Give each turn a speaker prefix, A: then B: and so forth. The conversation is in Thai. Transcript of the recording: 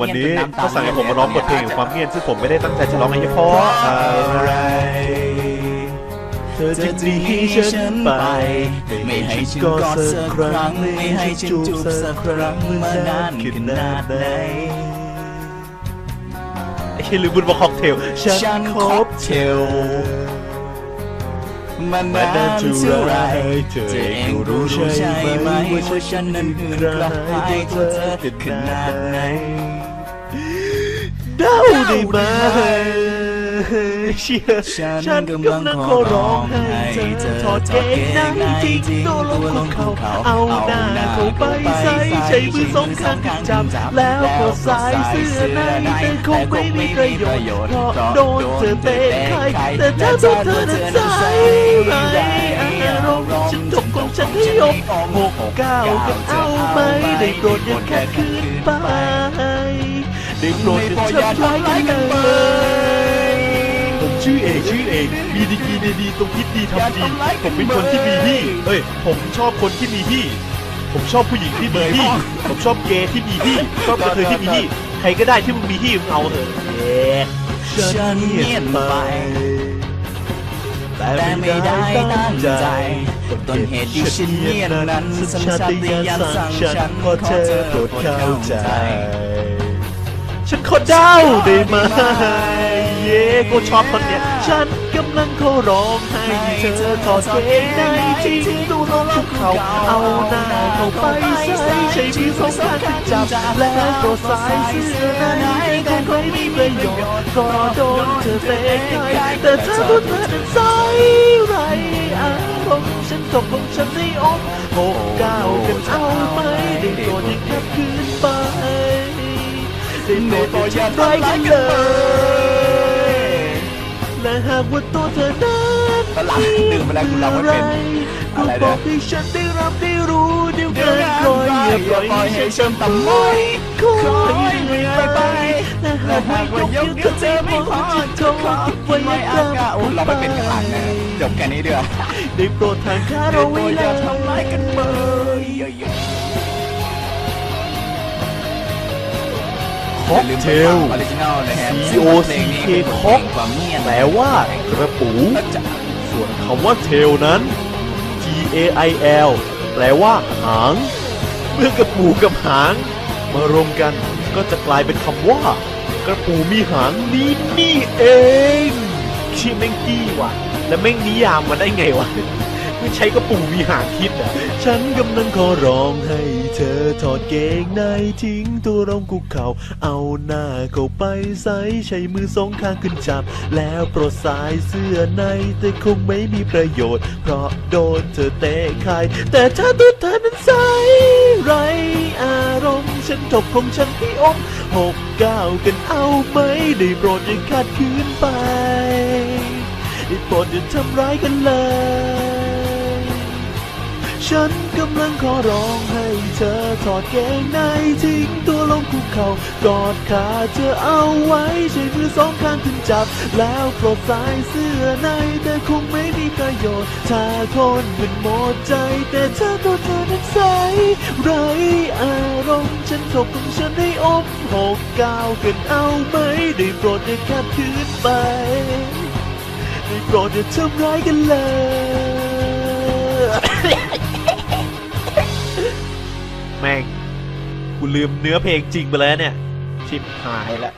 A: วันนี้เขาสั่งให้ผมมาร้องบทเพลงแห่งความเงียบซึ่งผมไม่ได้ตั้งใจจะร้องไอ้เพราะอะไร เธอจึงหนีฉันไป
B: ไม่ให้ฉันกอดสักครั้ง ไม่ให้ฉันจูบสักครั้งมานานขนาดไหน
A: ไอ้เฮลิบุนบอกค็อกเทล
B: ฉันคบเทลมานานเท่าไรเธอเองรู้ใช่ไหมว่าฉันนั้นหื่นกระหายตัวเธอขนาดไหน
A: เดาได้ไหมเชื่อ
B: ฉันกำลั
A: ลั
B: ง
A: ง
B: ขอร้อ
A: ง
B: ให้เธอถอดเกงน
A: ใน
B: ทิ้
A: ทิ้
B: งตั
A: ว
B: ลง
A: ง
B: ภู
A: ภู
B: เขา
A: เขา
B: เอาหน้าเข้าไปใส่
A: ใช้
B: มือสอ
A: ง
B: ข้า
A: ข้ง
B: จับ
A: แล้
B: วก็สา
A: ย
B: เสื้อในแต่คงไม่
A: ไม่
B: มี
A: มี
B: ป
A: ระ
B: โยชน์เพราะโดนเธอเตะ
A: เตะ
B: ใค
A: ใค
B: ร
A: ร
B: แต่
A: แต่
B: ถ้าตั
A: ว
B: เธอนั้
A: น
B: ใสไร
A: ไร
B: อา
A: อารมณ์ฉัน
B: น
A: จบขอ
B: ง
A: ฉันให้
B: ห
A: ยกหกเก้ากันเอาไหมได้โปรดอย่าแค่คืนไป ได้โปรดอย่าทำร้ายกันเลยผมชื่อเอกชื่อเอกมีดีกีในดีตรงคิดดีทำดีผมเป็นคนที่มีที่เอ้ย ผมชอบคนที่มีที่ผมชอบผู้หญิงที่มีที่ผมชอบเกย์ที่มีที่ชอบกระเทยที่มีที่ใครก็ได้ที่มึงมีที่มึงเอาเถอะเย้
B: ฉันเงียบไป
A: แต่ไม่
B: ได้
A: ตั้งใจ
B: ต้นเหตุที่ฉันเงียบนั้นสัญชาตญาณสั่งฉัน
A: ขอเธอ
B: อ
A: โปรดเข้าใจ ฉันขอดาได้ไหมเย่กูชอบคนเนี้ยฉันกำลังขอร้องให้เธอถอดเกงในทิ้งดูลงภูเขาเอาหน้าเขาไปใส่ใช้มือสองข้างจับแล้วก็สายเสื้อในแต่คงไม่มีประโยชน์ก็โดนเธอเตะไกลแต่ถ้าตัวเธอนั้นใส่ไรอารมณ์ฉันตกของฉันในอกหกเก้ากัน ได้โปรดอย่าทำร้ายกันเลยและหากว่าตัวเธอนั้น
B: ตอนหลังดื่มไปแล้วกูรับไม่เป็น
A: ก็
B: อะไร
A: บ
B: เนี่
A: อก
B: ย
A: ให้ฉันได้รับได้รู้เดียว
B: เดี๋
A: กั
B: ยวนงาน
A: ปล่อย
B: ไป
A: อย่าป
B: อย่า
A: ล่อย
B: ปล่อย
A: ให้
B: ให้
A: ฉั
B: ฉั
A: น
B: น
A: ต่ำ
B: ต่ำ
A: ม้
B: ม้
A: อ
B: อยย
A: คอยเรื่อยไปและหากว่ายกนิ้วเธอไม่พอจะโทษคิดไว้อย่า
B: โอ้เราไม่เป็นข้างหลังนะจบแค่นี้เดือ
A: ได้โปรดทางข้า
B: เรา
A: เราไว้
B: อ
A: เล
B: ย่ายทำร้ายกันเลย
A: ค็อกเทล
B: ออริจินัลนะฮะ
A: C O C K ค็อก
B: ควาเงีย
A: แปลว่ากระปู ส่วนคำว่าเทลนั้น T A I L แปลว่าหาง เมื่อกระปูกับหาง มารวมกันก็จะกลายเป็นคำว่า กระปูมีหางนี้นี่เองชื่อแม่งกี้ว่ะ แล้วแม่งนิยามมาได้ไงวะ ไม่ใช้กระปูมีหางคิดอะฉันกำลังขอร้องให้เธอถอดเกงในทิ้งตัวลงคุกเขาเอาหน้าเข้าไปใส่ใช้มือสองข้างขึ้นจับ แล้วโปรดสายเสื้อในแต่คงไม่มีประโยชน์ เพราะโดนเธอเตะใครแต่ถ้าตัวเธอนั้นใสไรอารมณ์ฉันจบของฉันที่อมหกก้าวกันเอาไหมได้โปรดอย่าขัดขืนไปได้โปรดอย่าทำร้ายกันเลย ฉันกำลังขอร้องให้เธอถอดเกงในทิ้งตัวลงคุกเขากอดขาเธอเอาไว้ใช้มือสองข้างขึ้นจับ แล้วปลดสายเสื้อในแต่คงไม่มีประโยชน์ถ้าคนเป็นหมดใจ แต่ถ้าตัวเธอนั้นใสไรอารมณ์ฉันถกของฉันให้อมหกเก้ากันเอาไหมได้โปรดอย่าขัดขืนไปได้โปรดอย่าทำร้ายกันเลย แม่งกูลืมเนื้อเพลงจริงไปแล้วเนี่ย ชิบหายละ